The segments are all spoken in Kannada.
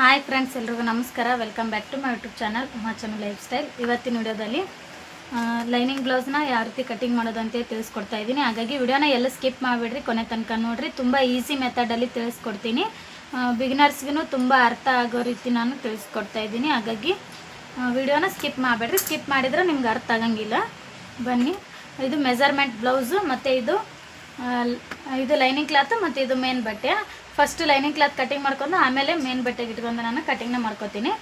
ಹಾಯ್ ಫ್ರೆಂಡ್ಸ್ ಎಲ್ರಿಗೂ ನಮಸ್ಕಾರ. Welcome back to my YouTube channel Himachal lifestyle ಇವತ್ತಿನ ವಿಡಿಯೋದಲ್ಲಿ ಲೈನಿಂಗ್ ಬ್ಲೌಸ್ನ ಯಾವ ರೀತಿ ಕಟಿಂಗ್ ಮಾಡೋದು ಅಂತ ತಿಳಿಸ್ಕೊಡ್ತಾ ಇದ್ದೀನಿ. ಹಾಗಾಗಿ ವಿಡಿಯೋನ ಎಲ್ಲ ಸ್ಕಿಪ್ ಮಾಡಿಬಿಡ್ರಿ, ಕೊನೆ ತನಕ ನೋಡಿರಿ. ತುಂಬ ಈಸಿ ಮೆಥಡಲ್ಲಿ ತಿಳಿಸ್ಕೊಡ್ತೀನಿ. ಬಿಗಿನರ್ಸ್ಗೂ ತುಂಬ ಅರ್ಥ ಆಗೋ ರೀತಿ ನಾನು ತಿಳಿಸ್ಕೊಡ್ತಾ ಇದ್ದೀನಿ. ಹಾಗಾಗಿ ವಿಡಿಯೋನ ಸ್ಕಿಪ್ ಮಾಡಬೇಡ್ರಿ. ಸ್ಕಿಪ್ ಮಾಡಿದರೆ ನಿಮ್ಗೆ ಅರ್ಥ ಆಗಂಗಿಲ್ಲ. ಬನ್ನಿ. ಇದು ಮೆಜರ್ಮೆಂಟ್ ಬ್ಲೌಸು ಮತ್ತು ಇದು ಇದು ಲೈನಿಂಗ್ ಕ್ಲಾತು ಮತ್ತು ಇದು ಮೇನ್ ಬಟ್ಟೆ. ಫಸ್ಟ್ ಲೈನಿಂಗ್ ಕ್ಲಾತ್ ಕಟಿಂಗ್ ಮಾಡ್ಕೊಂಡು ಆಮೇಲೆ ಮೇನ್ ಬಟ್ಟೆಗೆ ಇಟ್ಕೊಂಡು ನಾನು ಕಟಿಂಗ್ನ ಮಾಡ್ಕೋತೀನಿ.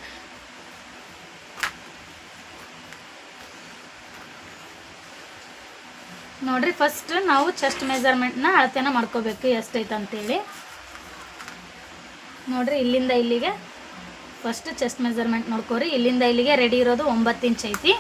ನೋಡ್ರಿ ಫಸ್ಟ್ ನಾವು ಚೆಸ್ಟ್ ಮೆಜರ್ಮೆಂಟ್ನ ಅಳತೆನ ಮಾಡ್ಕೋಬೇಕು ಎಷ್ಟೈತೆ ಅಂತೇಳಿ. ನೋಡ್ರಿ, ಇಲ್ಲಿಂದ ಇಲ್ಲಿಗೆ ಫಸ್ಟ್ ಚೆಸ್ಟ್ ಮೆಜರ್ಮೆಂಟ್ ನೋಡ್ಕೋರಿ, ಇಲ್ಲಿಂದ ಇಲ್ಲಿಗೆ ರೆಡಿ ಇರೋದು ಒಂಬತ್ತು ಇಂಚ್ ಐತಿ.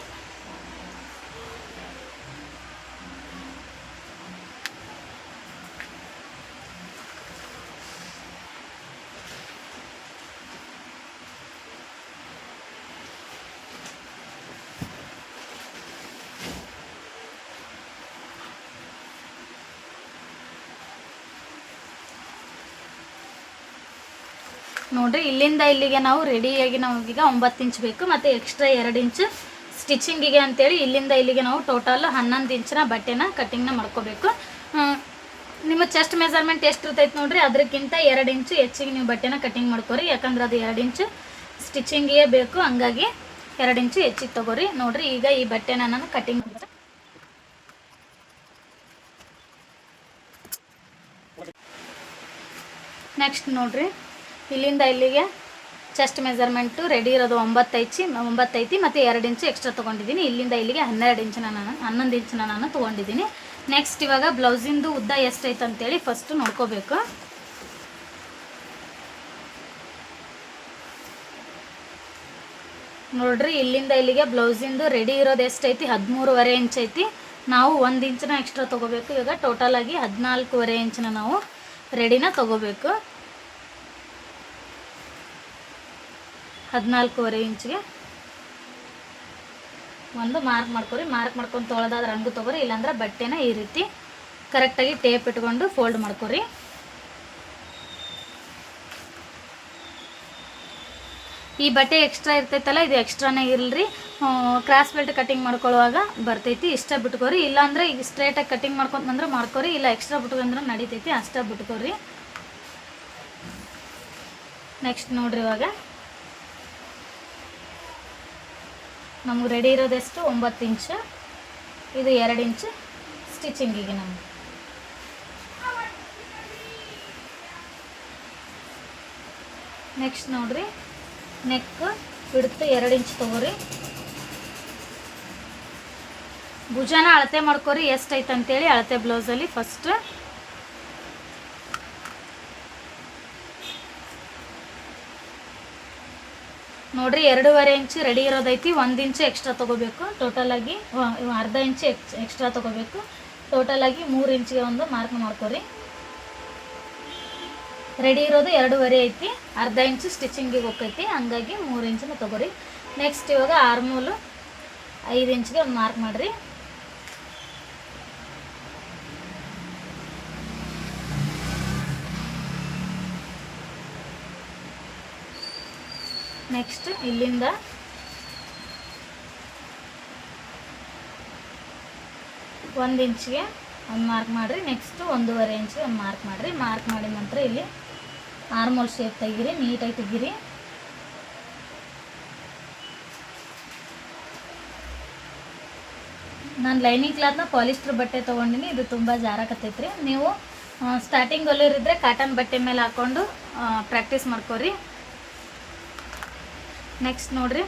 ನೋಡ್ರಿ, ಇಲ್ಲಿಂದ ಇಲ್ಲಿಗೆ ನಾವು ರೆಡಿಯಾಗಿ ನಮಗೀಗ ಒಂಬತ್ತು ಇಂಚ್ ಬೇಕು, ಮತ್ತು ಎಕ್ಸ್ಟ್ರಾ ಎರಡು ಇಂಚ್ ಸ್ಟಿಚಿಂಗಿಗೆ ಅಂತೇಳಿ ಇಲ್ಲಿಂದ ಇಲ್ಲಿಗೆ ನಾವು ಟೋಟಲ್ ಹನ್ನೊಂದು ಇಂಚಿನ ಬಟ್ಟೆನ ಕಟ್ಟಿಂಗ್ನ ಮಾಡ್ಕೋಬೇಕು. ನಿಮ್ಮ ಚೆಸ್ಟ್ ಮೆಜರ್ಮೆಂಟ್ ಎಷ್ಟು ಇರ್ತೈತೆ ನೋಡ್ರಿ ಅದಕ್ಕಿಂತ ಎರಡು ಇಂಚು ಹೆಚ್ಚಿಗೆ ನೀವು ಬಟ್ಟೆನ ಕಟ್ಟಿಂಗ್ ಮಾಡ್ಕೋರಿ, ಯಾಕಂದ್ರೆ ಅದು ಎರಡು ಇಂಚು ಸ್ಟಿಚಿಂಗಿಗೆ ಬೇಕು, ಹಂಗಾಗಿ ಎರಡು ಇಂಚು ಹೆಚ್ಚಿಗೆ ತೊಗೋರಿ. ನೋಡ್ರಿ, ಈಗ ಈ ಬಟ್ಟೆನ ನಾನು ಕಟ್ಟಿಂಗ್ ನೆಕ್ಸ್ಟ್ ನೋಡ್ರಿ ಇಲ್ಲಿಂದ ಇಲ್ಲಿಗೆ ಚೆಸ್ಟ್ ಮೆಜರ್ಮೆಂಟು ರೆಡಿ ಇರೋದು ಒಂಬತ್ತೈಚಿ ಒಂಬತ್ತೈತಿ ಮತ್ತು ಎರಡು ಇಂಚು ಎಕ್ಸ್ಟ್ರಾ ತೊಗೊಂಡಿದ್ದೀನಿ. ಇಲ್ಲಿಂದ ಇಲ್ಲಿಗೆ ಹನ್ನೆರಡು ಇಂಚಿನ ನಾನು, ಹನ್ನೊಂದು ಇಂಚಿನ ನಾನು ತೊಗೊಂಡಿದ್ದೀನಿ. ನೆಕ್ಸ್ಟ್ ಇವಾಗ ಬ್ಲೌಸಿಂದು ಉದ್ದ ಎಷ್ಟೈತೆ ಅಂತೇಳಿ ಫಸ್ಟು ನೋಡ್ಕೋಬೇಕು. ನೋಡ್ರಿ, ಇಲ್ಲಿಂದ ಇಲ್ಲಿಗೆ ಬ್ಲೌಸಿಂದು ರೆಡಿ ಇರೋದು ಎಷ್ಟೈತಿ? ಹದಿಮೂರುವರೆ ಇಂಚ್ ಐತಿ. ನಾವು ಒಂದು ಇಂಚನ ಎಕ್ಸ್ಟ್ರಾ ತೊಗೋಬೇಕು. ಇವಾಗ ಟೋಟಲಾಗಿ ಹದಿನಾಲ್ಕೂವರೆ ಇಂಚಿನ ನಾವು ರೆಡಿನ ತೊಗೋಬೇಕು. ಹದಿನಾಲ್ಕೂವರೆ ಇಂಚ್ಗೆ ಒಂದು ಮಾರ್ಕ್ ಮಾಡ್ಕೊರಿ. ಮಾರ್ಕ್ ಮಾಡ್ಕೊಂಡು ತೊಳೆದಾದ್ರೆ ರಂಗು ತೊಗೊರಿ. ಇಲ್ಲಾಂದ್ರೆ ಬಟ್ಟೆನ ಈ ರೀತಿ ಕರೆಕ್ಟಾಗಿ ಟೇಪ್ ಇಟ್ಕೊಂಡು ಫೋಲ್ಡ್ ಮಾಡ್ಕೊರಿ. ಈ ಬಟ್ಟೆ ಎಕ್ಸ್ಟ್ರಾ ಇರ್ತೈತಲ್ಲ, ಇದು ಎಕ್ಸ್ಟ್ರಾನೇ ಇರಲ್ರಿ ಕ್ರಾಸ್ ಬೆಲ್ಟ್ ಕಟಿಂಗ್ ಮಾಡ್ಕೊಳ್ಳುವಾಗ ಬರ್ತೈತಿ. ಇಷ್ಟ ಬಿಟ್ಕೋರಿ. ಇಲ್ಲಾಂದ್ರೆ ಈಗ ಸ್ಟ್ರೇಟಾಗಿ ಕಟಿಂಗ್ ಮಾಡ್ಕೊತಂದ್ರೆ ಮಾಡ್ಕೋರಿ. ಇಲ್ಲ ಎಕ್ಸ್ಟ್ರಾ ಬಿಟ್ಕೊಂಡ್ರೆ ನಡೀತೈತಿ, ಅಷ್ಟ ಬಿಟ್ಕೋರಿ. ನೆಕ್ಸ್ಟ್ ನೋಡ್ರಿ ಇವಾಗ. ನಮ್ಗೆ ರೆಡಿ ಇರೋದೆಷ್ಟು? ಒಂಬತ್ತು ಇಂಚ್. ಇದು ಎರಡು ಇಂಚು ಸ್ಟಿಚಿಂಗಿಗೆ ನಮಗೆ. ನೆಕ್ಸ್ಟ್ ನೋಡ್ರಿ. ನೆಕ್ ಬಿಡ್ತು ಎರಡು ಇಂಚ್ ತೊಗೋರಿ. ಭುಜನ ಅಳತೆ ಮಾಡ್ಕೊರಿ ಎಷ್ಟೈತೆ ಅಂತೇಳಿ ಅಳತೆ ಬ್ಲೌಸಲ್ಲಿ ಫಸ್ಟ್ ನೋಡ್ರಿ, ಎರಡೂವರೆ ಇಂಚ್ ರೆಡಿ ಇರೋದೈತಿ. ಒಂದು ಇಂಚು ಎಕ್ಸ್ಟ್ರಾ ತೊಗೋಬೇಕು. ಟೋಟಲ್ ಆಗಿ, ವ- ಇವ್ ಅರ್ಧ ಇಂಚು ಎಕ್ಸ್ ಎಕ್ಸ್ಟ್ರಾ ತೊಗೋಬೇಕು. ಟೋಟಲ್ ಆಗಿ ಮೂರು ಇಂಚಿಗೆ ಒಂದು ಮಾರ್ಕ್ ಮಾಡ್ಕೊರಿ ರೆಡಿ ಇರೋದು ಎರಡೂವರೆ ಐತಿ. ಅರ್ಧ ಇಂಚು ಸ್ಟಿಚಿಂಗಿಗೆ ಹೋಗ್ತೈತಿ. ಹಂಗಾಗಿ ಮೂರು ಇಂಚನ್ನ ತೊಗೋರಿ. ನೆಕ್ಸ್ಟ್ ಇವಾಗ ಆರ್ಮೂಲು ಐದು ಇಂಚಿಗೆ ಒಂದು ಮಾರ್ಕ್ ಮಾಡಿರಿ. ನೆಕ್ಸ್ಟ್ ಇಲ್ಲಿಂದ ಒಂದು ಇಂಚ್ಗೆ ಒಂದು ಮಾರ್ಕ್ ಮಾಡಿರಿ. ನೆಕ್ಸ್ಟು ಒಂದೂವರೆ ಇಂಚ್ಗೆ ಒಂದು ಮಾರ್ಕ್ ಮಾಡಿರಿ. ಮಾರ್ಕ್ ಮಾಡಿದ ನಂತರ ಇಲ್ಲಿ ಆರ್ಮೋಲ್ ಶೇಪ್ ತೆಗೀರಿ ನೀಟಾಗಿ ತೆಗೀರಿ. ನಾನು ಲೈನಿಂಗ್ ಕ್ಲಾತ್ನ ಪಾಲಿಸ್ಟರ್ ಬಟ್ಟೆ ತೊಗೊಂಡಿನಿ. ಇದು ತುಂಬ ಜಾರಕತ್ತೈತ್ರಿ. ನೀವು ಸ್ಟಾರ್ಟಿಂಗ್ ಒಲಿರಿದ್ರೆ ಕಾಟನ್ ಬಟ್ಟೆ ಮೇಲೆ ಹಾಕ್ಕೊಂಡು ಪ್ರಾಕ್ಟೀಸ್ ಮಾಡ್ಕೊರಿ. ನೆಕ್ಸ್ಟ್ ನೋಡ್ರಿ.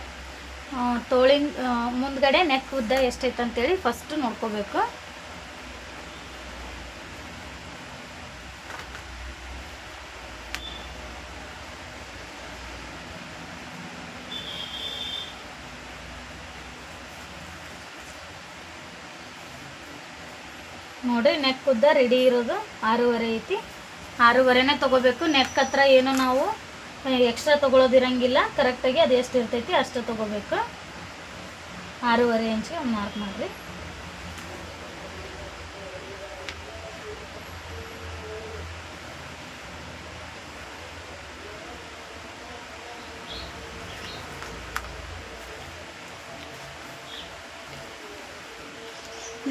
ತೋಳಿನ ಮುಂದ್ಗಡೆ ನೆಕ್ ಉದ್ದ ಎಷ್ಟೈತೆ ಅಂತೇಳಿ ಫಸ್ಟ್ ನೋಡ್ಕೋಬೇಕು. ನೋಡ್ರಿ ನೆಕ್ ಉದ್ದ ರೆಡಿ ಇರೋದು ಆರೂವರೆ ಐತಿ. ಆರೂವರೆನೇ ತೊಗೋಬೇಕು. ನೆಕ್ ಹತ್ರ ಏನು ನಾವು ಎಕ್ಸ್ಟ್ರಾ ತೊಗೊಳೋದಿರಂಗಿಲ್ಲ. ಕರೆಕ್ಟಾಗಿ ಅದು ಎಷ್ಟು ಇರ್ತೈತಿ ಅಷ್ಟು ತೊಗೋಬೇಕು. ಆರೂವರೆ ಇಂಚಿಗೆ ಮಾರ್ಕ್ ಮಾಡಿರಿ.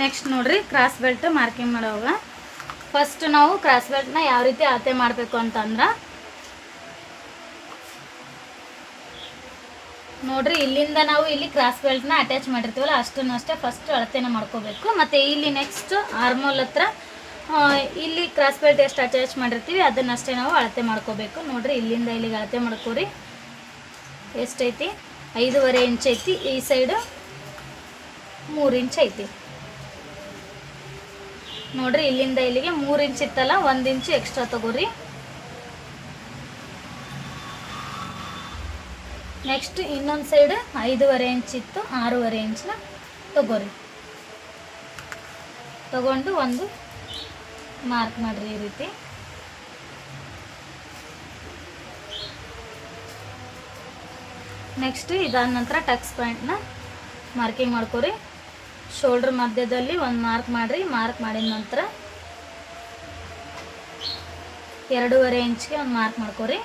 ನೆಕ್ಸ್ಟ್ ನೋಡ್ರಿ ಕ್ರಾಸ್ ಬೆಲ್ಟ್ ಮಾರ್ಕಿಂಗ್ ಮಾಡೋವಾಗ. ಫಸ್ಟ್ ನಾವು ಕ್ರಾಸ್ ಬೆಲ್ಟ್ನ ಯಾವ ರೀತಿ ಅಳತೆ ಮಾಡಬೇಕು ಅಂತಂದ್ರೆ ನೋಡ್ರಿ, ಇಲ್ಲಿಂದ ನಾವು ಇಲ್ಲಿ ಕ್ರಾಸ್ ಬೆಲ್ಟ್ನ ಅಟ್ಯಾಚ್ ಮಾಡಿರ್ತೀವಲ್ಲ, ಅಷ್ಟನ್ನು ಅಷ್ಟೇ ಫಸ್ಟ್ ಅಳತೆನ ಮಾಡ್ಕೋಬೇಕು. ಮತ್ತು ಇಲ್ಲಿ ನೆಕ್ಸ್ಟ್ ಆರ್ಮೋಲ್ ಹತ್ರ ಇಲ್ಲಿ ಕ್ರಾಸ್ ಬೆಲ್ಟ್ ಎಷ್ಟು ಅಟ್ಯಾಚ್ ಮಾಡಿರ್ತೀವಿ ಅದನ್ನಷ್ಟೇ ನಾವು ಅಳತೆ ಮಾಡ್ಕೋಬೇಕು. ನೋಡ್ರಿ, ಇಲ್ಲಿಂದ ಇಲ್ಲಿಗೆ ಅಳತೆ ಮಾಡ್ಕೋರಿ. ಎಷ್ಟೈತಿ? ಐದೂವರೆ ಇಂಚ್ ಐತಿ. ಈ ಸೈಡು ಮೂರು ಇಂಚ್ ಐತಿ. ನೋಡ್ರಿ, ಇಲ್ಲಿಂದ ಇಲ್ಲಿಗೆ ಮೂರು ಇಂಚ್ ಇತ್ತಲ್ಲ, ಒಂದು ಇಂಚು ಎಕ್ಸ್ಟ್ರಾ ತಗೋರಿ. ನೆಕ್ಸ್ಟ್ ಇನ್ನೊಂದು ಸೈಡ್ ಐದೂವರೆ ಇಂಚ್ ಇತ್ತು, ಆರೂವರೆ ಇಂಚನ್ನ ತಗೋರಿ. ತಗೊಂಡು ಒಂದು ಮಾರ್ಕ್ ಮಾಡ್ರಿ ಈ ರೀತಿ. ನೆಕ್ಸ್ಟ್ ಇದಾದ ನಂತರ ಟಕ್ಸ್ ಪಾಯಿಂಟ್ನ ಮಾರ್ಕಿಂಗ್ ಮಾಡ್ಕೊರಿ. ಶೋಲ್ಡ್ರ್ ಮಧ್ಯದಲ್ಲಿ ಒಂದು ಮಾರ್ಕ್ ಮಾಡಿರಿ ಮಾರ್ಕ್ ಮಾಡಿದ ನಂತರ ಎರಡೂವರೆ ಇಂಚ್ಗೆ ಒಂದು ಮಾರ್ಕ್ ಮಾಡ್ಕೊರಿ.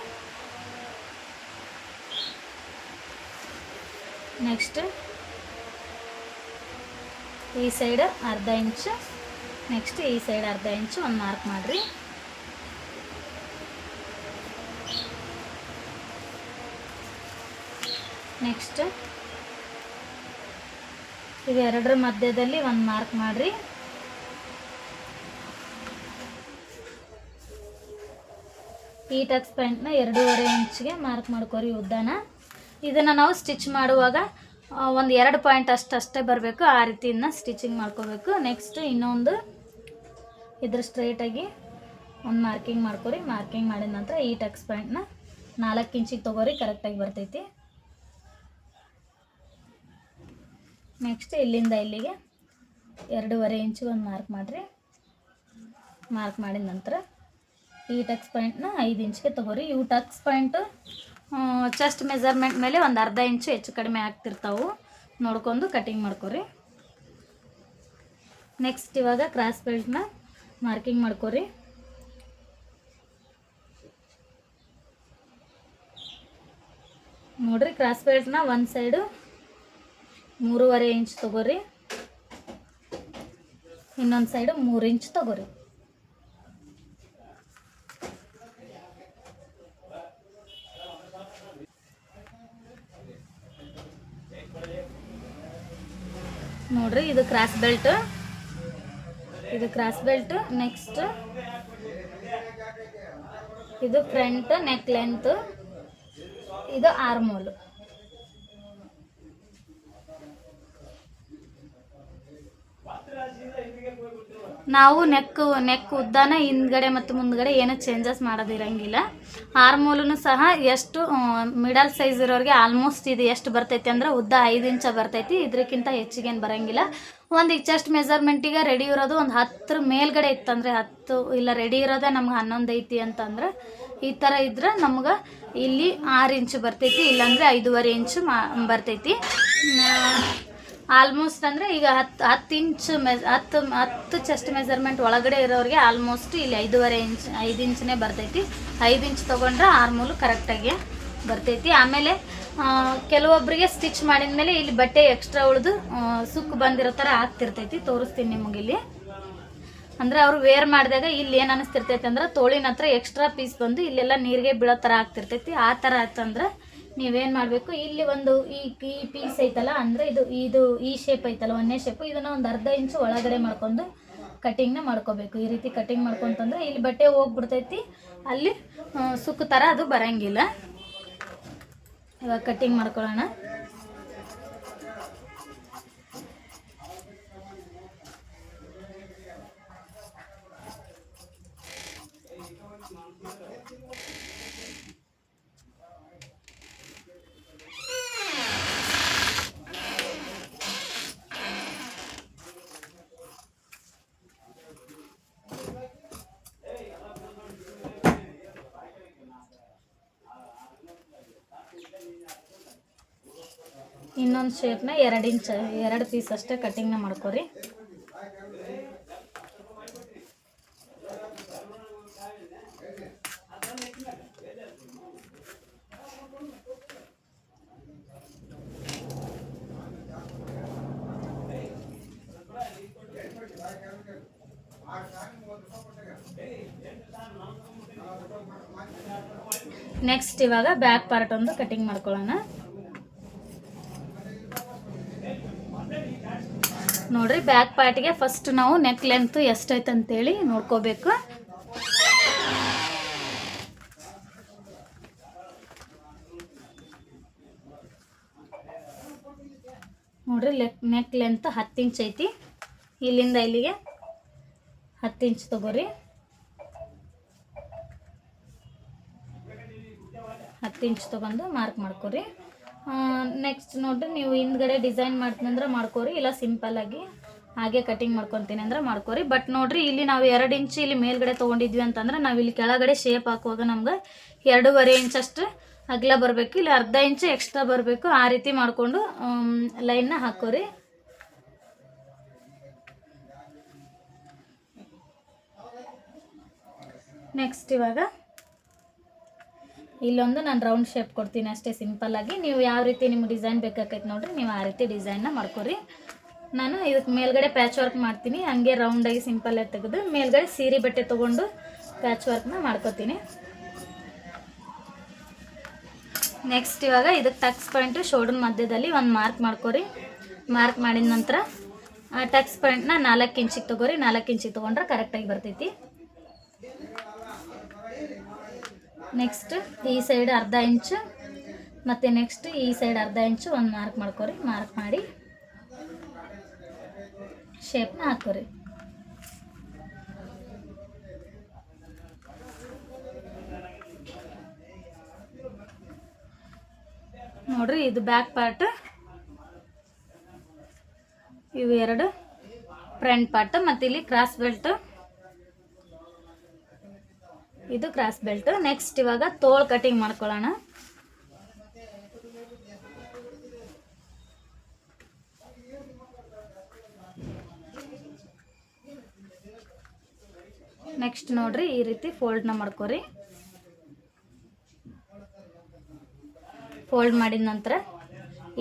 ನೆಕ್ಸ್ಟ್ ಈ ಸೈಡ್ ಅರ್ಧ ಇಂಚ್ ನೆಕ್ಸ್ಟ್ ಈ ಸೈಡ್ ಅರ್ಧ ಇಂಚ್ ಒಂದು ಮಾರ್ಕ್ ಮಾಡಿರಿ. ನೆಕ್ಸ್ಟ್ ಇವೆರಡರ ಮಧ್ಯದಲ್ಲಿ ಒಂದು ಮಾರ್ಕ್ ಮಾಡಿರಿ. ಈ ಟಚ್ ಪ್ಯಾಂಟ್ನ ಎರಡೂವರೆ ಇಂಚ್ಗೆ ಮಾರ್ಕ್ ಮಾಡ್ಕೊರಿ ಉದ್ದನ. ಇದನ್ನು ನಾವು ಸ್ಟಿಚ್ ಮಾಡುವಾಗ ಒಂದು ಎರಡು ಪಾಯಿಂಟ್ ಅಷ್ಟು ಅಷ್ಟೇ ಬರಬೇಕು. ಆ ರೀತಿಯಿಂದ ಸ್ಟಿಚಿಂಗ್ ಮಾಡ್ಕೋಬೇಕು. ನೆಕ್ಸ್ಟ್ ಇನ್ನೊಂದು, ಇದ್ರ ಸ್ಟ್ರೈಟಾಗಿ ಒಂದು ಮಾರ್ಕಿಂಗ್ ಮಾಡ್ಕೊರಿ. ಮಾರ್ಕಿಂಗ್ ಮಾಡಿದ ನಂತರ ಈ ಟಕ್ಸ್ ಪಾಯಿಂಟ್ನ ನಾಲ್ಕು ಇಂಚಿಗೆ ತೊಗೋರಿ ಕರೆಕ್ಟಾಗಿ ಬರ್ತೈತಿ. ನೆಕ್ಸ್ಟ್ ಇಲ್ಲಿಂದ ಇಲ್ಲಿಗೆ ಎರಡೂವರೆ ಇಂಚು ಒಂದು ಮಾರ್ಕ್ ಮಾಡಿರಿ. ಮಾರ್ಕ್ ಮಾಡಿದ ನಂತರ ಈ ಟಕ್ಸ್ ಪಾಯಿಂಟ್ನ ಐದು ಇಂಚಿಗೆ ತೊಗೋರಿ. ಇವು ಟಕ್ಸ್ ಪಾಯಿಂಟು ಚೆಸ್ಟ್ ಮೆಜರ್ಮೆಂಟ್ ಮೇಲೆ ಒಂದು ಅರ್ಧ ಇಂಚು ಹೆಚ್ಚು ಕಡಿಮೆ ಆಗ್ತಿರ್ತಾವೆ. ನೋಡ್ಕೊಂಡು ಕಟಿಂಗ್ ಮಾಡ್ಕೊರಿ. ನೆಕ್ಸ್ಟ್ ಇವಾಗ ಕ್ರಾಸ್ ಬೆಲ್ಟ್ನ ಮಾರ್ಕಿಂಗ್ ಮಾಡ್ಕೊರಿ. ನೋಡ್ರಿ ಕ್ರಾಸ್ ಬೆಲ್ಟ್ನ ಒಂದು ಸೈಡು ಮೂರುವರೆ ಇಂಚ್ ತಗೋರಿ. ಇನ್ನೊಂದು ಸೈಡು ಮೂರು ಇಂಚ್ ತಗೋರಿ. ನೋಡ್ರಿ ಇದು ಕ್ರಾಸ್ ಬೆಲ್ಟ್ ಇದು ಕ್ರಾಸ್ ಬೆಲ್ಟ್ ನೆಕ್ಸ್ಟ್ ಇದು ಫ್ರಂಟ್ ನೆಕ್ ಲೆಂತ್ ಇದು ಆರ್ಮೋಲ್ ನಾವು ನೆಕ್ ನೆಕ್ ಉದ್ದಾನ ಹಿಂದ್ಗಡೆ ಮತ್ತು ಮುಂದ್ಗಡೆ ಏನೂ ಚೇಂಜಸ್ ಮಾಡೋದಿರಂಗಿಲ್ಲ ಆರ್ಮೋಲೂ ಸಹ ಎಷ್ಟು ಮಿಡಲ್ ಸೈಜ್ ಇರೋರಿಗೆ ಆಲ್ಮೋಸ್ಟ್ ಇದು ಎಷ್ಟು ಬರ್ತೈತಿ ಅಂದ್ರೆ ಉದ್ದ ಐದು ಇಂಚ ಬರ್ತೈತಿ. ಇದಕ್ಕಿಂತ ಹೆಚ್ಚಿಗೇನು ಬರೋಂಗಿಲ್ಲ. ಒಂದು ಈಗ ಚೆಸ್ಟ್ ಮೆಜರ್ಮೆಂಟಿಗೆ ರೆಡಿ ಇರೋದು ಒಂದು ಹತ್ತರ ಮೇಲ್ಗಡೆ ಇತ್ತಂದರೆ ಹತ್ತು, ಇಲ್ಲ ರೆಡಿ ಇರೋದೇ ನಮ್ಗೆ ಹನ್ನೊಂದು ಐತಿ ಅಂತಂದ್ರೆ ಈ ಥರ ಇದ್ರೆ ನಮ್ಗೆ ಇಲ್ಲಿ ಆರು ಇಂಚು ಬರ್ತೈತಿ, ಇಲ್ಲಾಂದರೆ ಐದೂವರೆ ಇಂಚು ಮಾ, ಬರ್ತೈತಿ. ಆಲ್ಮೋಸ್ಟ್ ಅಂದರೆ ಈಗ ಹತ್ತು ಹತ್ತು ಇಂಚ್ ಮೆಸ್ ಹತ್ತು ಹತ್ತು ಚೆಸ್ಟ್ ಮೆಸರ್ಮೆಂಟ್ ಒಳಗಡೆ ಇರೋರಿಗೆ ಆಲ್ಮೋಸ್ಟ್ ಇಲ್ಲಿ ಐದೂವರೆ ಇಂಚ್ ಐದು ಇಂಚನೇ ಬರ್ತೈತಿ. ಐದು ಇಂಚ್ ತೊಗೊಂಡ್ರೆ ಆರ್ಮೂಲು ಕರೆಕ್ಟಾಗಿ ಬರ್ತೈತಿ. ಆಮೇಲೆ ಕೆಲವೊಬ್ಬರಿಗೆ ಸ್ಟಿಚ್ ಮಾಡಿದ ಮೇಲೆ ಇಲ್ಲಿ ಬಟ್ಟೆ ಎಕ್ಸ್ಟ್ರಾ ಉಳಿದು ಸುಕ್ಕು ಬಂದಿರೋ ಥರ ಆಗ್ತಿರ್ತೈತಿ. ತೋರಿಸ್ತೀನಿ ನಿಮಗೆ ಇಲ್ಲಿ. ಅಂದರೆ ಅವ್ರು ವೇರ್ ಮಾಡಿದಾಗ ಇಲ್ಲಿ ಏನು ಅನ್ನಿಸ್ತಿರ್ತೈತೆ ಅಂದ್ರೆ ತೋಳಿನ ಹತ್ರ ಎಕ್ಸ್ಟ್ರಾ ಪೀಸ್ ಬಂದು ಇಲ್ಲೆಲ್ಲ ನೀರಿಗೆ ಬೀಳೋ ಥರ ಆಗ್ತಿರ್ತೈತಿ. ಆ ಥರ ಆಯ್ತಂದ್ರೆ ನೀವೇನು ಮಾಡಬೇಕು? ಇಲ್ಲಿ ಒಂದು ಈ ಈ ಪೀಸ್ ಐತಲ್ಲ, ಅಂದ್ರೆ ಇದು ಇದು ಈ ಶೇಪ್ ಐತಲ್ಲ ಒಂದೇ ಶೇಪು ಇದನ್ನ ಒಂದು ಅರ್ಧ ಇಂಚು ಒಳಗಡೆ ಮಾಡ್ಕೊಂಡು ಕಟಿಂಗ್ನ ಮಾಡ್ಕೋಬೇಕು. ಈ ರೀತಿ ಕಟಿಂಗ್ ಮಾಡ್ಕೊಂತಂದ್ರೆ ಇಲ್ಲಿ ಬಟ್ಟೆ ಹೋಗ್ಬಿಡ್ತೈತಿ. ಅಲ್ಲಿ ಸುಕ್ಕು ಥರ ಅದು ಬರಂಗಿಲ್ಲ. ಇವಾಗ ಕಟಿಂಗ್ ಮಾಡ್ಕೊಳ್ಳೋಣ. ಇನ್ನೊಂದು ಶೇಪ್ನ ಎರಡು ಇಂಚ್ ಎರಡು ಪೀಸ್ ಅಷ್ಟೇ ಕಟ್ಟಿಂಗ್ನ ಮಾಡ್ಕೊರಿ ನೆಕ್ಸ್ಟ್ ಇವಾಗ ಬ್ಯಾಕ್ ಪಾರ್ಟ್ ಒಂದು ಕಟಿಂಗ್ ಮಾಡ್ಕೊಳ್ಳೋಣ. ನೋಡ್ರಿ ಬ್ಯಾಕ್ ಪಾರ್ಟ್ಗೆ ಫಸ್ಟ್ ನಾವು ನೆಕ್ ಲೆಂತ್ ಎಷ್ಟೈತೆ ಅಂತೇಳಿ ನೋಡ್ಕೋಬೇಕು. ನೋಡ್ರಿ ಲೆಕ್ ನೆಕ್ ಲೆಂತ್ ಹತ್ತು ಇಂಚ್ ಐತಿ. ಇಲ್ಲಿಂದ ಇಲ್ಲಿಗೆ ಹತ್ತು ಇಂಚ್ ತಗೋರಿ. ಹತ್ತು ಇಂಚ್ ತಗೊಂಡು ಮಾರ್ಕ್ ಮಾಡ್ಕೊರಿ. ನೆಕ್ಸ್ಟ್ ನೋಡ್ರಿ, ನೀವು ಹಿಂದ್ಗಡೆ ಡಿಸೈನ್ ಮಾಡ್ತೀನಿ ಅಂದ್ರೆ ಮಾಡ್ಕೋರಿ, ಇಲ್ಲ ಸಿಂಪಲ್ ಆಗಿ ಹಾಗೆ ಕಟಿಂಗ್ ಮಾಡ್ಕೊತೀನಿ ಅಂದ್ರೆ ಮಾಡ್ಕೋರಿ. ಬಟ್ ನೋಡ್ರಿ, ಇಲ್ಲಿ ನಾವು ಎರಡು ಇಂಚ್ ಇಲ್ಲಿ ಮೇಲ್ಗಡೆ ತಗೊಂಡಿದ್ವಿ ಅಂತಂದ್ರೆ ನಾವು ಇಲ್ಲಿ ಕೆಳಗಡೆ ಶೇಪ್ ಹಾಕುವಾಗ ನಮ್ಗೆ ಎರಡೂವರೆ ಅಷ್ಟು ಅಗಲ ಬರಬೇಕು, ಇಲ್ಲಿ ಅರ್ಧ ಇಂಚ್ ಎಕ್ಸ್ಟ್ರಾ ಬರಬೇಕು. ಆ ರೀತಿ ಮಾಡಿಕೊಂಡು ಲೈನ್ನ ಹಾಕೋರಿ. ನೆಕ್ಸ್ಟ್ ಇವಾಗ ಇಲ್ಲೊಂದು ನಾನು ರೌಂಡ್ ಶೇಪ್ ಕೊಡ್ತೀನಿ ಅಷ್ಟೇ ಸಿಂಪಲ್ ಆಗಿ. ನೀವು ಯಾವ ರೀತಿ ನಿಮ್ಗೆ ಡಿಸೈನ್ ಬೇಕಾಗೈತೆ ನೋಡಿರಿ, ನೀವು ಆ ರೀತಿ ಡಿಸೈನ್ನ ಮಾಡ್ಕೊರಿ. ನಾನು ಇದಕ್ಕೆ ಮೇಲ್ಗಡೆ ಪ್ಯಾಚ್ ವರ್ಕ್ ಮಾಡ್ತೀನಿ, ಹಂಗೆ ರೌಂಡಾಗಿ ಸಿಂಪಲ್ಲಾಗಿ ತೆಗೆದು ಮೇಲ್ಗಡೆ ಸೀರೆ ಬಟ್ಟೆ ತೊಗೊಂಡು ಪ್ಯಾಚ್ ವರ್ಕ್ನ ಮಾಡ್ಕೊತೀನಿ. ನೆಕ್ಸ್ಟ್ ಇವಾಗ ಇದಕ್ಕೆ ಟಕ್ಸ್ ಪಾಯಿಂಟು ಶೋಲ್ಡರ್ ಮಧ್ಯದಲ್ಲಿ ಒಂದು ಮಾರ್ಕ್ ಮಾಡ್ಕೊರಿ. ಮಾರ್ಕ್ ಮಾಡಿದ ನಂತರ ಆ ಟಕ್ಸ್ ಪಾಯಿಂಟ್ನ ನಾಲ್ಕು ಇಂಚಿಗೆ ತೊಗೋರಿ, ನಾಲ್ಕು ಇಂಚಿಗೆ ತೊಗೊಂಡ್ರೆ ಕರೆಕ್ಟಾಗಿ ಬರ್ತೈತಿ. ನೆಕ್ಸ್ಟ್ ಈ ಸೈಡ್ ಅರ್ಧ ಇಂಚು ಮತ್ತು ನೆಕ್ಸ್ಟ್ ಈ ಸೈಡ್ ಅರ್ಧ ಇಂಚು ಒಂದು ಮಾರ್ಕ್ ಮಾಡ್ಕೊರಿ ಮಾರ್ಕ್ ಮಾಡಿ. ಶೇಪ್ನ ಹಾಕೋರಿ. ನೋಡ್ರಿ, ಇದು ಬ್ಯಾಕ್ ಪಾರ್ಟ್ ಇವು ಎರಡು ಫ್ರಂಟ್ ಪಾರ್ಟ್ ಮತ್ತು ಇಲ್ಲಿ ಕ್ರಾಸ್ ಬೆಲ್ಟ್ ಇದು ಕ್ರಾಸ್ ಬೆಲ್ಟ್. ನೆಕ್ಸ್ಟ್ ಇವಾಗ ತೋಳ್ ಕಟಿಂಗ್ ಮಾಡ್ಕೊಳ್ಳೋಣ. ನೆಕ್ಸ್ಟ್ ನೋಡ್ರಿ, ಈ ರೀತಿ ಫೋಲ್ಡ್ನ ಮಾಡ್ಕೊರಿ. ಫೋಲ್ಡ್ ಮಾಡಿದ ನಂತರ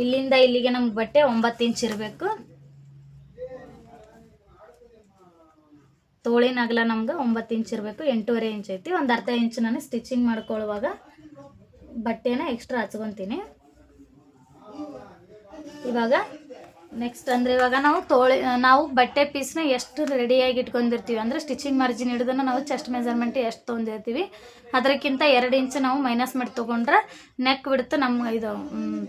ಇಲ್ಲಿಂದ ಇಲ್ಲಿಗೆ ನಮ್ಗೆ ಬಟ್ಟೆ ಒಂಬತ್ತು ಇಂಚ್ ಇರಬೇಕು. ತೋಳಿನ ಅಗಲ ನಮ್ಗೆ ಒಂಬತ್ತು ಇಂಚ್ ಇರಬೇಕು, ಎಂಟೂವರೆ ಇಂಚ್ ಐತಿ. ಒಂದು ಅರ್ಧ ಇಂಚ್ ನಾನು ಸ್ಟಿಚಿಂಗ್ ಮಾಡ್ಕೊಳ್ಳುವಾಗ ಬಟ್ಟೆನ ಎಕ್ಸ್ಟ್ರಾ ಹಚ್ಕೊತೀನಿ. ಇವಾಗ ನೆಕ್ಸ್ಟ್ ಅಂದರೆ ಇವಾಗ ನಾವು ತೋಳಿ, ನಾವು ಬಟ್ಟೆ ಪೀಸ್ನ ಎಷ್ಟು ರೆಡಿಯಾಗಿ ಇಟ್ಕೊಂಡಿರ್ತೀವಿ ಅಂದರೆ ಸ್ಟಿಚಿಂಗ್ ಮಾರ್ಜಿನ್ ಹಿಡಿದನ್ನು ನಾವು ಚೆಸ್ಟ್ ಮೆಜರ್ಮೆಂಟ್ ಎಷ್ಟು ತೊಗೊಂಡಿರ್ತೀವಿ ಅದಕ್ಕಿಂತ ಎರಡು ಇಂಚ್ ನಾವು ಮೈನಸ್ ಮಾಡಿ ತೊಗೊಂಡ್ರೆ ನೆಕ್ ಬಿಡ್ತು ನಮ್ಮ ಇದು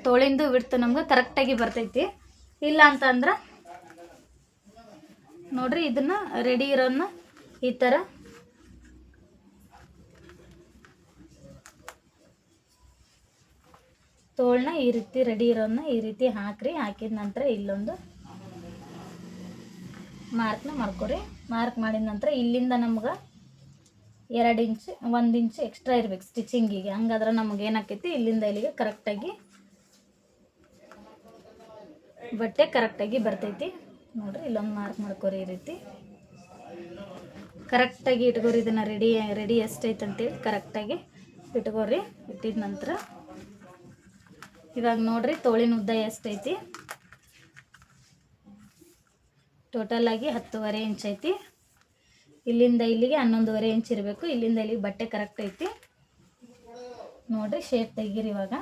ತೋಳಿಂದು ಬಿಡ್ತು ನಮ್ಗೆ ಕರೆಕ್ಟಾಗಿ ಬರ್ತೈತಿ. ಇಲ್ಲ ಅಂತಂದ್ರೆ ನೋಡ್ರಿ ಇದನ್ನ ರೆಡಿ ಇರೋನ್ನ ಈ ಥರ ತೋಳನ್ನ ಈ ರೀತಿ ರೆಡಿ ಇರೋನ್ನ ಈ ರೀತಿ ಹಾಕ್ರಿ. ಹಾಕಿದ ನಂತರ ಇಲ್ಲೊಂದು ಮಾರ್ಕ್ನ ಮಾಡ್ಕೊರಿ. ಮಾರ್ಕ್ ಮಾಡಿದ ನಂತರ ಇಲ್ಲಿಂದ ನಮ್ಗೆ ಎರಡು ಇಂಚ್ ಒಂದು ಇಂಚ್ ಎಕ್ಸ್ಟ್ರಾ ಇರ್ಬೇಕು ಸ್ಟಿಚಿಂಗಿಗೆ ಹಂಗಾದ್ರೆ ನಮಗೆ ಏನಾಕೈತಿ? ಇಲ್ಲಿಂದ ಇಲ್ಲಿಗೆ ಕರೆಕ್ಟಾಗಿ ಬಟ್ಟೆ ಕರೆಕ್ಟಾಗಿ ಬರ್ತೈತಿ. ನೋಡ್ರಿ ಇಲ್ಲೊಂದು ಮಾರ್ಕ್ ಮಾಡ್ಕೊರಿ ಈ ರೀತಿ. ಕರೆಕ್ಟಾಗಿ ಇಟ್ಕೋರಿ, ಇದನ್ನು ರೆಡಿ ರೆಡಿ ಎಷ್ಟೈತೆ ಅಂತೇಳಿ ಕರೆಕ್ಟಾಗಿ ಇಟ್ಕೋರಿ. ಇಟ್ಟಿದ ನಂತರ ಇವಾಗ ನೋಡ್ರಿ ತೋಳಿನ ಉದ್ದ ಎಷ್ಟೈತಿ. ಟೋಟಲ್ ಆಗಿ ಹತ್ತುವರೆ ಇಂಚ್ ಐತಿ. ಇಲ್ಲಿಂದ ಇಲ್ಲಿಗೆ ಹನ್ನೊಂದುವರೆ ಇಂಚ್ ಇರಬೇಕು. ಇಲ್ಲಿಂದ ಇಲ್ಲಿಗೆ ಬಟ್ಟೆ ಕರೆಕ್ಟ್ ಐತಿ. ನೋಡ್ರಿ ಶೇಪ್ ತೆಗೀರಿ ಇವಾಗ.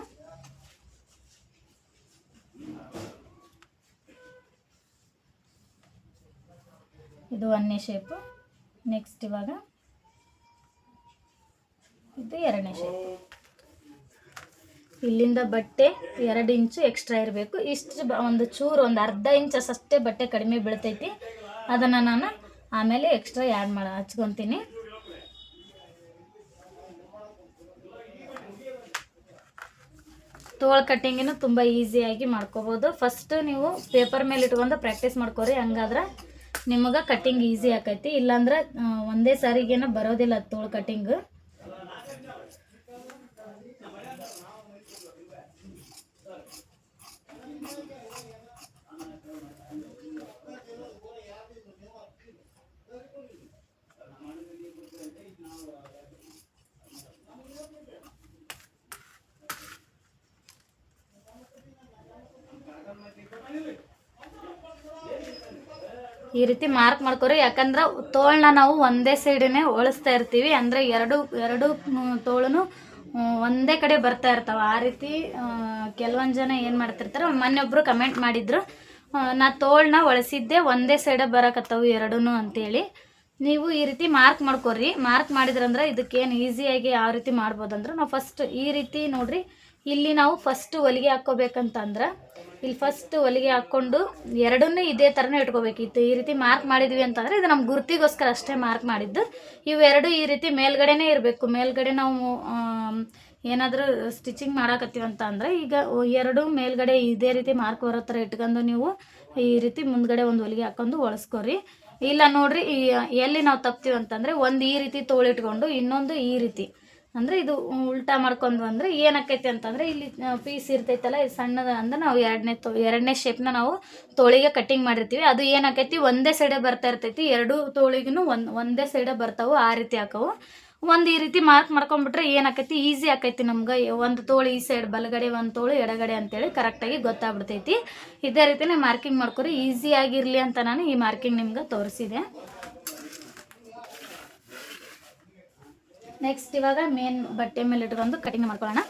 ಇದು ಒಂದನೇ ಶೇಪು ನೆಕ್ಸ್ಟ್ ಇವಾಗ ಇದು ಎರಡನೇ ಶೇಪ್ ಇಲ್ಲಿಂದ ಬಟ್ಟೆ ಎರಡು ಇಂಚು ಎಕ್ಸ್ಟ್ರಾ ಇರಬೇಕು. ಇಷ್ಟು ಒಂದು ಚೂರು, ಒಂದು ಅರ್ಧ ಇಂಚಸ್ ಅಷ್ಟೇ ಬಟ್ಟೆ ಕಡಿಮೆ ಬೀಳ್ತೈತಿ. ಅದನ್ನು ನಾನು ಆಮೇಲೆ ಎಕ್ಸ್ಟ್ರಾ ಆ್ಯಡ್ ಮಾಡಿ ಹಚ್ಕೊತೀನಿ. ತೋಳ್ ಕಟ್ಟಿಂಗಿನೂ ತುಂಬ ಈಸಿಯಾಗಿ ಮಾಡ್ಕೋಬೋದು. ಫಸ್ಟ್ ನೀವು ಪೇಪರ್ ಮೇಲೆ ಇಟ್ಕೊಂಡು ಪ್ರಾಕ್ಟೀಸ್ ಮಾಡ್ಕೋರಿ. ಹಂಗಾದ್ರೆ ನಿಮಗೆ ಕಟ್ಟಿಂಗ್ ಈಸಿ ಆಕೈತಿ. ಇಲ್ಲಾಂದ್ರೆ ಒಂದೇ ಸಾರಿಗೇನ ಬರೋದಿಲ್ಲ ತೋಳ್ ಕಟ್ಟಿಂಗ್ ಈ ರೀತಿ ಮಾರ್ಕ್ ಮಾಡ್ಕೊರಿ. ಯಾಕಂದ್ರೆ ತೋಳನ್ನ ನಾವು ಒಂದೇ ಸೈಡನ್ನೇ ಒಳಸ್ತಾ ಇರ್ತೀವಿ. ಅಂದರೆ ಎರಡು ಎರಡು ತೋಳನು ಒಂದೇ ಕಡೆ ಬರ್ತಾ ಇರ್ತಾವೆ. ಆ ರೀತಿ ಕೆಲವೊಂದು ಜನ ಏನು ಮಾಡ್ತಿರ್ತಾರೆ ಮೊನ್ನೆ ಒಬ್ಬರು ಕಮೆಂಟ್ ಮಾಡಿದ್ರು. ನಾ ತೋಳ್ನ ಒಳಸಿದ್ದೆ ಒಂದೇ ಸೈಡ ಬರಕತ್ತವು ಎರಡೂ ಅಂತೇಳಿ. ನೀವು ಈ ರೀತಿ ಮಾರ್ಕ್ ಮಾಡ್ಕೊರಿ. ಮಾರ್ಕ್ ಮಾಡಿದ್ರಂದ್ರೆ ಇದಕ್ಕೇನು ಈಸಿಯಾಗಿ ಯಾವ ರೀತಿ ಮಾಡ್ಬೋದಂದ್ರೆ. ನಾವು ಫಸ್ಟ್ ಈ ರೀತಿ ನೋಡ್ರಿ. ಇಲ್ಲಿ ನಾವು ಫಸ್ಟ್ ಹೊಲಿಗೆ ಹಾಕ್ಕೋಬೇಕಂತಂದ್ರೆ, ಇಲ್ಲಿ ಫಸ್ಟ್ ಹೊಲಿಗೆ ಹಾಕ್ಕೊಂಡು ಎರಡನ್ನೂ ಇದೇ ಥರನೇ ಇಟ್ಕೋಬೇಕಿತ್ತು. ಈ ರೀತಿ ಮಾರ್ಕ್ ಮಾಡಿದ್ವಿ ಅಂತಂದರೆ ಇದು ನಮ್ಮ ಗುರ್ತಿಗೋಸ್ಕರ ಅಷ್ಟೇ ಮಾರ್ಕ್ ಮಾಡಿದ್ದು. ಇವೆರಡು ಈ ರೀತಿ ಮೇಲ್ಗಡೆನೇ ಇರಬೇಕು. ಮೇಲ್ಗಡೆ ನಾವು ಏನಾದರೂ ಸ್ಟಿಚಿಂಗ್ ಮಾಡಾಕತ್ತೀವಿ ಅಂದರೆ ಈಗ ಎರಡು ಮೇಲ್ಗಡೆ ಇದೇ ರೀತಿ ಮಾರ್ಕ್ ಬರೋ ಥರ ಇಟ್ಕೊಂಡು ನೀವು ಈ ರೀತಿ ಮುಂದ್ಗಡೆ ಒಂದು ಹೊಲಿಗೆ ಹಾಕೊಂಡು ಒಳಸ್ಕೊರಿ ಇಲ್ಲ ನೋಡ್ರಿ ಎಲ್ಲಿ ನಾವು ತಪ್ತೀವಿ ಅಂತಂದರೆ ಒಂದು ಈ ರೀತಿ ತೋಳಿಟ್ಕೊಂಡು ಇನ್ನೊಂದು ಈ ರೀತಿ. ಅಂದರೆ ಇದು ಉಲ್ಟಾ ಮಾಡ್ಕೊಂಡು ಅಂದರೆ ಏನಾಕೈತಿ ಅಂತಂದ್ರೆ ಇಲ್ಲಿ ಪೀಸ್ ಇರ್ತೈತಲ್ಲ, ಇದು ಸಣ್ಣದ ಅಂದ್ರೆ ನಾವು ಎರಡನೇ ತೋ, ಎರಡನೇ ಶೇಪ್ನ ನಾವು ತೋಳಿಗೆ ಕಟ್ಟಿಂಗ್ ಮಾಡಿರ್ತೀವಿ. ಅದು ಏನಾಕೈತಿ ಒಂದೇ ಸೈಡೆ ಬರ್ತಾ ಇರ್ತೈತಿ. ಎರಡು ತೋಳಿಗೂ ಒಂದು, ಒಂದೇ ಸೈಡೆ ಬರ್ತಾವು, ಆ ರೀತಿ ಹಾಕವು. ಒಂದು ಈ ರೀತಿ ಮಾರ್ಕ್ ಮಾಡ್ಕೊಂಡ್ಬಿಟ್ರೆ ಏನಾಕೈತಿ ಈಸಿ ಆಕೈತಿ ನಮ್ಗೆ. ಒಂದು ತೋಳು ಈ ಸೈಡ್ ಬಲಗಡೆ ಒಂದು ತೋಳು ಎಡಗಡೆ ಅಂತೇಳಿ ಕರೆಕ್ಟಾಗಿ ಗೊತ್ತಾಗ್ಬಿಡ್ತೈತಿ. ಇದೇ ರೀತಿನೇ ಮಾರ್ಕಿಂಗ್ ಮಾಡ್ಕೊರಿ. ಆಗಿರಲಿ ಅಂತ ನಾನು ಈ ಮಾರ್ಕಿಂಗ್ ನಿಮ್ಗೆ ತೋರಿಸಿದೆ. ನೆಕ್ಸ್ಟ್ ಇವಾಗ ಮೇನ್ ಬಟ್ಟೆ ಮೇಲೆ ಇಟ್ಕೊಂಡು ಕಟಿಂಗ್ ಮಾಡ್ಕೊಳ್ಳೋಣ.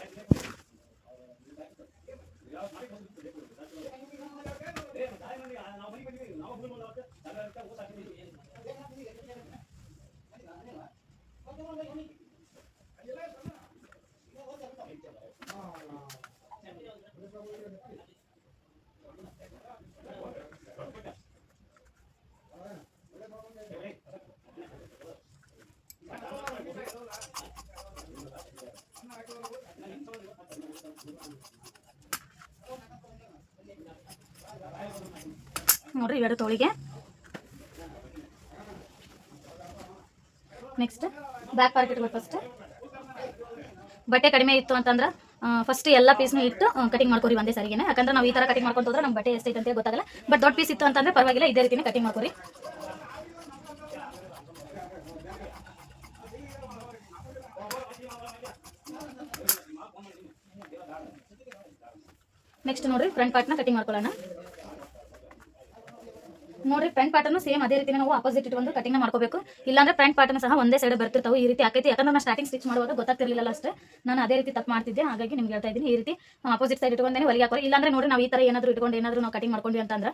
ನೋಡ್ರಿ ಇವೆರಡು ತೋಳಿಗೆ. ನೆಕ್ಸ್ಟ್ ಬ್ಯಾಕ್ ಪಾರ್ಕೆಟ್ಗಳು ಫಸ್ಟ್ ಬಟ್ಟೆ ಕಡಿಮೆ ಇತ್ತು ಅಂತಂದ್ರೆ ಫಸ್ಟ್ ಎಲ್ಲ ಪೀಸ್ನು ಇಟ್ಟು ಕಟಿಂಗ್ ಮಾಡ್ಕೊರಿ ಒಂದೇ ಸರಿಗೆನೆ. ಯಾಕಂದ್ರೆ ನಾವು ಈ ಥರ ಕಟಿಂಗ್ ಮಾಡ್ಕೊಂತ ಹೋದ್ರೆ ನಮ್ಮ ಬಟ್ಟೆ ಎಷ್ಟೈತೆ ಅಂತ ಗೊತ್ತಾಗಲ್ಲ. ಬಟ್ ದೊಡ್ಡ ಪೀಸ್ ಇತ್ತು ಅಂತಂದ್ರೆ ಪರವಾಗಿಲ್ಲ, ಇದೇ ರೀತಿನೇ ಕಟಿಂಗ್ ಮಾಡ್ಕೊರಿ. ನೆಕ್ಸ್ಟ್ ನೋಡ್ರಿ ಫ್ರಂಟ್ ಪಾರ್ಟ್ನ ಕಟಿಂಗ್ ಮಾಡ್ಕೊಳ್ಳೋಣ. ನೋಡ್ರಿ ಫ್ರಂಟ್ ಪಾರ್ಟನ್ನು ಸೇಮ್ ಅದೇ ರೀತಿ ನಾವು ಅಪೋಸಿಟ್ ಇಟ್ಕೊಂಡು ಕಟಿಂಗ್ ಮಾಡ್ಕೋಬೇಕು. ಇಲ್ಲಾಂದ್ರೆ ಫ್ರಂಟ್ ಪಾರ್ಟನ್ನು ಸಹ ಒಂದೇ ಸೈಡ್ ಬರ್ತಿರ್ತಾವೆ. ಈ ರೀತಿ ಆಕೈತಿ. ಯಾಕಂದ್ರೆ ನಾನು ಸ್ಟಾರ್ಟಿಂಗ್ ಸ್ಟಿಚ್ ಮಾಡುವಾಗ ಗೊತ್ತಾಗ್ತಿರ್ಲಿಲ್ಲ ಅಷ್ಟೇ. ನಾನು ಅದೇ ರೀತಿ ತಪ್ಪು ಮಾಡ್ತಿದ್ದೆ. ಹಾಗಾಗಿ ನಿಮ್ಗೆ ಹೇಳ್ತಾ ಇದ್ದೀನಿ, ಈ ರೀತಿ ಅಪೋಸಿಟ್ ಸೈಡ್ ಇಟ್ಕೊಂಡೇ ಹೊಲಿಗೆ ಹಾಕೋರಿ. ಇಲ್ಲಾಂದ್ರೆ ನೋಡಿ ನಾವು ಈ ತರ ಏನಾದ್ರು ಇಟ್ಕೊಂಡು, ಏನಾದ್ರು ನಾವು ಕಟಿಂಗ್ ಮಾಡ್ಕೊಂಡ್ವಿ ಅಂತಂದ್ರೆ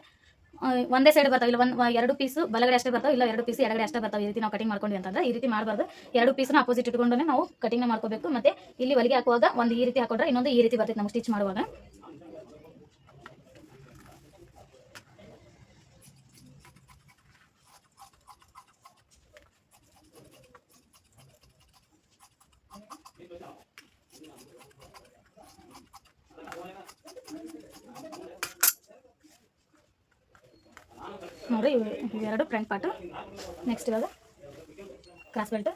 ಒಂದೇ ಸೈಡ್ ಬರ್ತಾವೆ. ಇಲ್ಲ, ಒಂದು, ಎರಡು ಪೀಸ್ ಬಲಗಡೆ ಅಷ್ಟೇ ಬರ್ತಾವೆ. ಇಲ್ಲ, ಎರಡು ಪೀಸ್ ಎಡಗಡೆ ಅಷ್ಟೇ ಬರ್ತಾವೆ. ಈ ರೀತಿ ನಾವು ಕಟಿಂಗ್ ಮಾಡ್ಕೊಂಡ್ವಿ ಅಂತಂದ್ರೆ ಈ ರೀತಿ ಮಾಡಬಾರ್ದು. ಎರಡು ಪೀಸ್ನ ಅಪೋಸಿಟ್ ಇಟ್ಕೊಂಡೇ ನಾವು ಕಟಿಂಗ್ ಮಾಡ್ಕೋಬೇಕು. ಮತ್ತೆ ಇಲ್ಲಿ ಹೊಲಿಗೆ ಹಾಕುವಾಗ ಒಂದು ಈ ರೀತಿ ಹಾಕೊಂಡ್ರೆ ಇನ್ನೊಂದು ಈ ರೀತಿ ಬರ್ತೈತೆ ನಾವು ಸ್ಟಿಚ್ ಮಾಡುವಾಗ. ನೋಡಿ, ಇವು ಇವೆರಡು ಫ್ರಂಟ್ ಪಾರ್ಟು. ನೆಕ್ಸ್ಟ್ ಇವಾಗ ಕ್ರಾಸ್ ಬೆಲ್ಟ್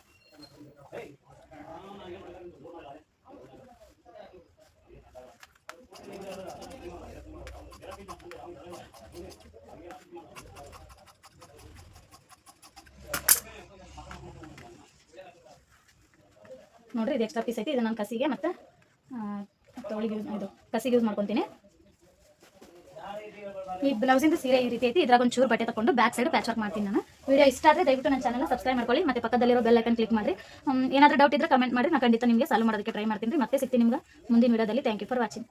ನೋಡ್ರಿ, ಇದು ಎಕ್ಸ್ಟ್ರಾ ಪೀಸ್ ಐತಿ. ಇದು ನಾನು ಕಸಿಗೆ ಮತ್ತು ತೋಳಿಗೆ ಯೂಸ್ ಇದು ಕಸಿಗೆ ಯೂಸ್ ಮಾಡ್ಕೊತೀನಿ. ಈ ಬ್ಲೌಸಿಂದ ಸೀರೆ ಈ ರೀತಿ ಐತಿ. ಇದ್ರಾಗ ಒಂದು ಚೂರು ಬಟ್ಟೆ ತಗೊಂಡು ಬ್ಯಾಕ್ ಸೈಡ್ ಪ್ಯಾಚ್ ವರ್ಕ್ ಮಾಡ್ತೀನಿ ನಾನು. ವಿಡಿಯೋ ಇಷ್ಟ ಆದರೆ ದಯವಿಟ್ಟು ನನ್ನ ಚಾನಲ್ ಸಬ್ಸ್ಕ್ರೈಬ್ ಮಾಡ್ಕೊಳ್ಳಿ. ಮತ್ತೆ ಪಕ್ಕದಲ್ಲಿರೋ ಬೆಲ್ ಐಕನ್ ಕ್ಲಿಕ್ ಮಾಡಿ ಏನಾದರೂ ಡೌಟ್ ಇದ್ರೆ ಕಮೆಂಟ್ ಮಾಡಿ ನಾನು ಖಂಡಿತ ನಿಮಗೆ ಸಾಲ್ವ್ ಮಾಡೋದಕ್ಕೆ ಟ್ರೈ ಮಾಡ್ತೀನಿ ಮತ್ತೆ ಸಿಗ್ತೀನಿ ನಿಮ್ಗೆ ಮುಂದಿನ ವಿಡಿಯೋದಲ್ಲಿ. Thank you for watching